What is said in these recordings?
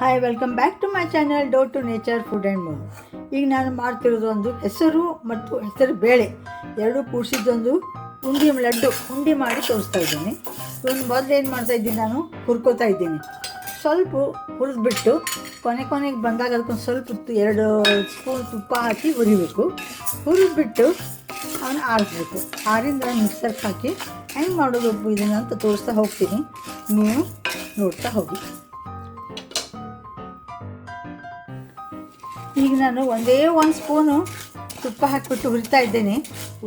Hi welcome back to my channel dough to nature food and move ಈಗ ನಾನು ಮಾಡ್ತಿರೋದು ಒಂದು ಹೆಸರು ಮತ್ತು ಹೆಸರು ಬೇಳೆ. ಎರಡೂ ಕೂಡಿಸಿದ್ದೊಂದು ಉಂಡಿ ಲಡ್ಡು, ಉಂಡಿ ಮಾಡಿ ತೋರಿಸ್ತಾ ಇದ್ದೀನಿ. ಒಂದು ಮೊದಲು ಏನು ಮಾಡ್ತಾ ಇದ್ದೀನಿ ನಾನು? ಹುರ್ಕೋತಾ ಇದ್ದೀನಿ. ಸ್ವಲ್ಪ ಹುರಿದ್ಬಿಟ್ಟು ಕೊನೆ ಕೊನೆಗೆ ಬಂದಾಗ ಅದಕ್ಕೊಂದು ಸ್ವಲ್ಪ ಎರಡು ಸ್ಪೂನ್ ತುಪ್ಪ ಹಾಕಿ ಹುರಿಬೇಕು. ಹುರಿದ್ಬಿಟ್ಟು ಅವನ್ನ ಆರಿಸ್ಬೇಕು. ಆರಿಂದ ಮಿಕ್ಸರ್ ಹಾಕಿ ಹೆಂಗೆ ಮಾಡೋದು ಇದನ್ನು ಅಂತ ತೋರಿಸ್ತಾ ಹೋಗ್ತೀನಿ. ನೀವು ನೋಡ್ತಾ ಹೋಗಿ. ಈಗ ನಾನು ಒಂದೇ ಒಂದು ಸ್ಪೂನು ತುಪ್ಪ ಹಾಕಿಬಿಟ್ಟು ಹುರಿತಾ ಇದ್ದೇನೆ.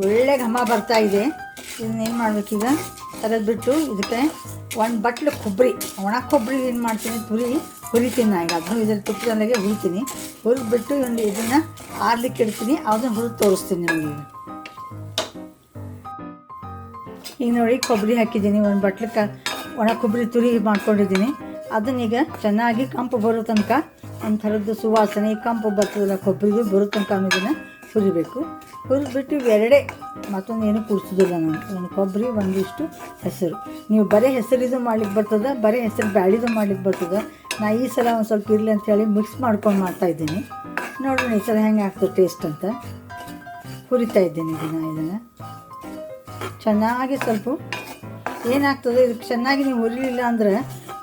ಒಳ್ಳೆ ಘಮ ಬರ್ತಾ ಇದೆ. ಇದನ್ನೇನು ಮಾಡಬೇಕೀಗ? ತರದ್ಬಿಟ್ಟು ಇದಕ್ಕೆ ಒಂದು ಬಟ್ಲು ಕೊಬ್ಬರಿ, ಒಣ ಕೊಬ್ಬರಿ ಏನು ಮಾಡ್ತೀನಿ, ತುರಿ, ಹುರಿತೀನಿ ನಾನು ಈಗ ಅದನ್ನು ಇದರಲ್ಲಿ ತುಪ್ಪದಲ್ಲಿಗೆ ಹುರಿತೀನಿ. ಹುರಿದ್ಬಿಟ್ಟು ಒಂದು ಇದನ್ನು ಆರ್ಲಿಕ್ಕೆ ಇಡ್ತೀನಿ. ಅದನ್ನು ಹುರಿದು ತೋರಿಸ್ತೀನಿ ನಿಮಗೆ ಈಗ ನೋಡಿ, ಕೊಬ್ಬರಿ ಹಾಕಿದ್ದೀನಿ. ಒಂದು ಬಟ್ಲಕ್ಕೆ ಒಣ ಕೊಬ್ಬರಿ ತುರಿ ಮಾಡ್ಕೊಂಡಿದ್ದೀನಿ. ಅದನ್ನೀಗ ಚೆನ್ನಾಗಿ ಕಂಪು ಬರೋ ತನಕ ಒಂದು ಥರದ್ದು ಸುವಾಸನೆ, ಕಂಪು ಬರ್ತದಲ್ಲ, ಕೊಬ್ಬರಿಗೆ ಬರೋ ತನಕ ಇದನ್ನು ಹುರಿಬೇಕು ಹುರಿದ್ಬಿಟ್ಟು ಎರಡೆ ಮತ್ತೊಂದು ಏನು ಕುಡಿಸೋದಿಲ್ಲ ನಾನು. ಒಂದು ಕೊಬ್ಬರಿ, ಒಂದಿಷ್ಟು ಹೆಸರು. ನೀವು ಬರೀ ಹೆಸರಿದು ಮಾಡ್ಲಿಕ್ಕೆ ಬರ್ತದೆ, ಬರೀ ಹೆಸರು ಬ್ಯಾಳಿದು ಮಾಡ್ಲಿಕ್ಕೆ ಬರ್ತದೆ. ನಾ ಈ ಸಲ ಒಂದು ಸ್ವಲ್ಪ ಇರಲಿ ಅಂತೇಳಿ ಮಿಕ್ಸ್ ಮಾಡ್ಕೊಂಡು ಮಾಡ್ತಾಯಿದ್ದೀನಿ ನೋಡೋಣ ಈ ಸಲ ಹೆಂಗೆ ಆಗ್ತದೆ ಟೇಸ್ಟ್ ಅಂತ. ಹುರಿತಾ ಇದ್ದೀನಿ ಇದನ್ನು ಇದನ್ನು. ಚೆನ್ನಾಗಿ ಸ್ವಲ್ಪ ಏನಾಗ್ತದೆ ಇದಕ್ಕೆ ಚೆನ್ನಾಗಿ ನೀವು ಹುರಿಲಿಲ್ಲ ಅಂದರೆ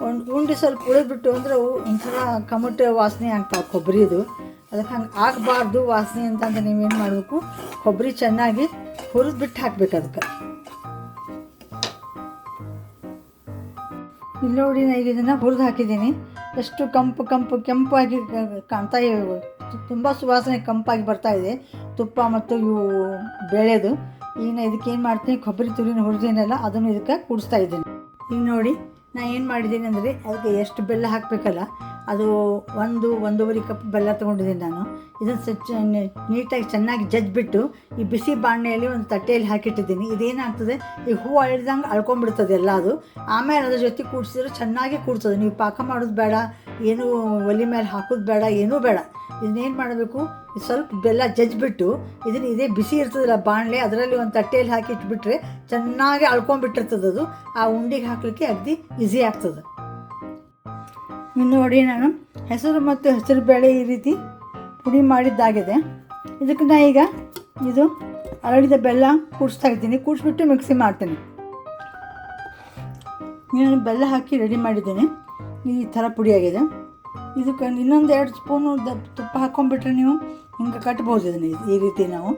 ಒಂದು ಉಂಡೆ ಸ್ವಲ್ಪ ಉಳಿದ್ಬಿಟ್ಟು ಅಂದ್ರೆ ಒಂಥರ ಕಮಟ ವಾಸನೆ ಆಗ್ತಾವೆ ಕೊಬ್ಬರಿದು. ಅದಕ್ಕೆ ಹಂಗೆ ಆಗಬಾರ್ದು ವಾಸನೆ ಅಂತಂದ್ರೆ ಅಂತ ನೀವೇನು ಮಾಡಬೇಕು? ಕೊಬ್ಬರಿ ಚೆನ್ನಾಗಿ ಹುರಿದ್ಬಿಟ್ಟು ಹಾಕ್ಬೇಕು ಅದಕ್ಕೆ. ಇಲ್ಲಿ ನೋಡಿ ನಾನು ಈಗ ಇದನ್ನು ಹುರಿದು ಹಾಕಿದ್ದೀನಿ. ಎಷ್ಟು ಕಂಪು ಕಂಪು ಕೆಂಪಾಗಿ ಕಾಣ್ತಾ ತುಂಬ ಸುವಾಸನೆ ಕಂಪಾಗಿ ಬರ್ತಾ ಇದೆ. ತುಪ್ಪ ಮತ್ತು ಇವು ಬೆಳೆದು. ಈಗ ಇದಕ್ಕೆ ಏನು ಮಾಡ್ತೀನಿ? ಕೊಬ್ಬರಿ ತುರಿನ ಹುರಿದೇನಲ್ಲ, ಅದನ್ನು ಇದಕ್ಕೆ ಕುಡಿಸ್ತಾ ಇದ್ದೀನಿ. ಈಗ ನೋಡಿ ನಾ ಏನು ಮಾಡಿದ್ದೀನಿ ಅಂದರೆ ಅದಕ್ಕೆ ಎಷ್ಟು ಬೆಲ್ಲ ಹಾಕಬೇಕಲ್ಲ, ಅದು ಒಂದು, ಒಂದೂವರೆ ಕಪ್ ಬೆಲ್ಲ ತೊಗೊಂಡಿದ್ದೀನಿ ನಾನು. ಇದನ್ನು ಸ್ವಚ್ಛ ನೀಟಾಗಿ ಚೆನ್ನಾಗಿ ಜಜ್ಜಿಬಿಟ್ಟು ಈ ಬಿಸಿ ಬಾಣಲೆಯಲ್ಲಿ ಒಂದು ತಟ್ಟೆಯಲ್ಲಿ ಹಾಕಿಟ್ಟಿದ್ದೀನಿ. ಇದೇನಾಗ್ತದೆ, ಈ ಹೂವು ಅಳಿದಂಗೆ ಅಳ್ಕೊಂಡ್ಬಿಡ್ತದೆ ಎಲ್ಲ ಅದು. ಆಮೇಲೆ ಅದ್ರ ಜೊತೆ ಕೂಡಿಸಿದ್ರೆ ಚೆನ್ನಾಗಿ ಕೂಡ್ತದೆ. ನೀವು ಪಾಕ ಮಾಡೋದು ಬೇಡ, ಏನು ಒಲೆ ಮೇಲೆ ಹಾಕೋದು ಬೇಡ, ಏನೂ ಬೇಡ. ಇದನ್ನೇನು ಮಾಡಬೇಕು ಸ್ವಲ್ಪ ಬೆಲ್ಲ ಜಜ್ಜಿಬಿಟ್ಟು ಇದನ್ನು ಇದೇ ಬಿಸಿ ಇರ್ತದಲ್ಲ ಬಾಣಲೆ, ಅದರಲ್ಲಿ ಒಂದು ತಟ್ಟೆಯಲ್ಲಿ ಹಾಕಿ ಇಟ್ಬಿಟ್ರೆ ಚೆನ್ನಾಗಿ ಅಳ್ಕೊಂಡ್ಬಿಟ್ಟಿರ್ತದೆ ಅದು. ಆ ಉಂಡಿಗೆ ಹಾಕಲಿಕ್ಕೆ ಅಗ್ದಿ ಈಸಿ ಆಗ್ತದೆ. ಇನ್ನು ನೋಡಿ ನಾನು, ಹೆಸರು ಮತ್ತು ಹೆಸರು ಬೇಳೆ ಈ ರೀತಿ ಪುಡಿ ಮಾಡಿದ್ದಾಗಿದೆ. ಇದಕ್ಕೆ ನಾ ಈಗ ಇದು ಅರಳಿದ ಬೆಲ್ಲ ಕೂಡಿಸ್ತಾ ಇದ್ದೀನಿ. ಕೂಡಿಸ್ಬಿಟ್ಟು ಮಿಕ್ಸಿ ಮಾಡ್ತೀನಿ. ನಾನು ಬೆಲ್ಲ ಹಾಕಿ ರೆಡಿ ಮಾಡಿದ್ದೀನಿ. ಈ ಥರ ಪುಡಿಯಾಗಿದೆ ಇದಕ್ಕೆ ಇನ್ನೊಂದು ಎರಡು ಸ್ಪೂನು ತುಪ್ಪ ಹಾಕ್ಕೊಂಡ್ಬಿಟ್ರೆ ನೀವು ಹಿಂಗೆ ಕಟ್ಬೋದು ಇದನ್ನು ಈ ರೀತಿ ನಾವು.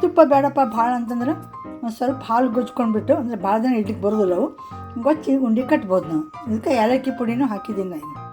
ತುಪ್ಪ ಬೇಡಪ್ಪ ಭಾಳ ಅಂತಂದ್ರೆ ಒಂದು ಸ್ವಲ್ಪ ಹಾಲು ಗೊಜ್ಕೊಂಡ್ಬಿಟ್ಟು, ಅಂದರೆ ಭಾಳ ದಿನ ಇಡ್ಲಿಕ್ಕೆ ಬರೋದಿಲ್ಲ ಅವು. ಗೊಚ್ಚಿ ಉಂಡೆ ಕಟ್ಬೋದು ನಾವು. ಇದಕ್ಕೆ ಏಲಕ್ಕಿ ಪುಡಿನೂ ಹಾಕಿದ್ದೀನಿ ನಾನು.